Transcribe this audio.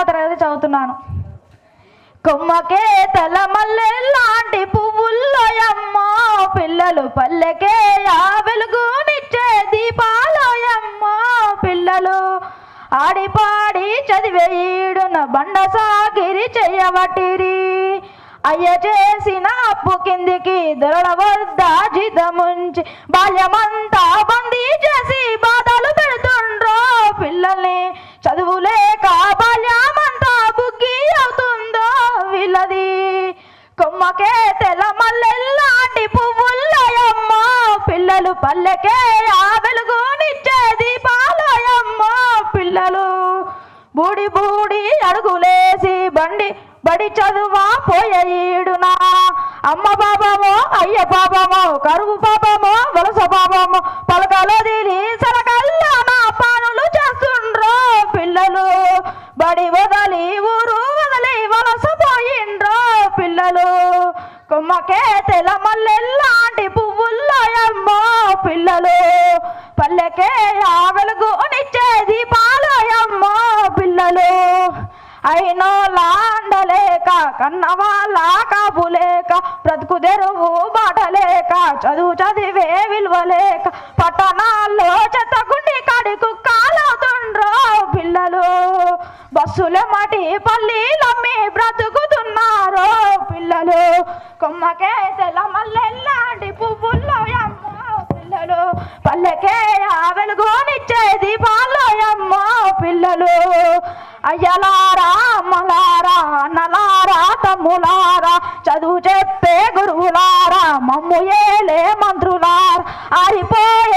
పన్నెండవ తరగతి చదువుతున్నాను. కొమ్మకే తెల్ల మల్లెల్లాంటి పువ్వుల్లోయమ్మ పిల్లలు పల్లెకే ఆ వెలుగునిచ్చే దీపాలోయమ్మ పిల్లలు ఆడిపాడి చదివే ఈడున బండ సాగిరి చెయ్యబట్టిరి అయ్య చేసిన అప్పు కిందికి దొరల వద్ద జితముంచి బాల్యమంతా కొమ్మకే తెల మల్లెల్లాంటి పువ్వుల్లోయమ్మ. పిల్లలు పల్లెకే ఆ వెలుగునిచ్చే దీపాలోయమ్మ. పిల్లలు బూడి బూడి అడుగులేసి బండి బడి చదువా పోయేడునా అమ్మ పాపమో అయ్య పాపమో కరువు పాపమో వలస కొమ్మకే తెల మల్లెల్లాంటి పువ్వుల్లోయమ్మో పిల్లలు. పల్లెకే ఆ వెలుగు నిచ్చేది పాలోయమ్మో పిల్లలు. అయినో లాండలేక కన్నవాళ్ళ కాపులేక బ్రతుకు తెరువు బాటలేక చదువు చదివే విలువలేక పట్టణాల్లో చెత్తకుండి కాడి కుక్కాలవుతుండ్రో పిల్లలు. బస్సుల మటి పల్లీలమ్మి బ్రతుకుతున్నారో పిల్లలు కొమ్మకే తెల్ల మల్లెల్లాంటి పువ్వుల్లో అమ్మో పిల్లలు. పల్లెకే ఆ వెలుగునిచ్చే దీపాలోయమ్మ పిల్లలు. అయ్యలారా అమ్మలారా అన్నలారా తమ్ములారా చదువు చెప్పే గురువులారా మమ్ము ఏలే మంత్రులారా. ఆరిపోయి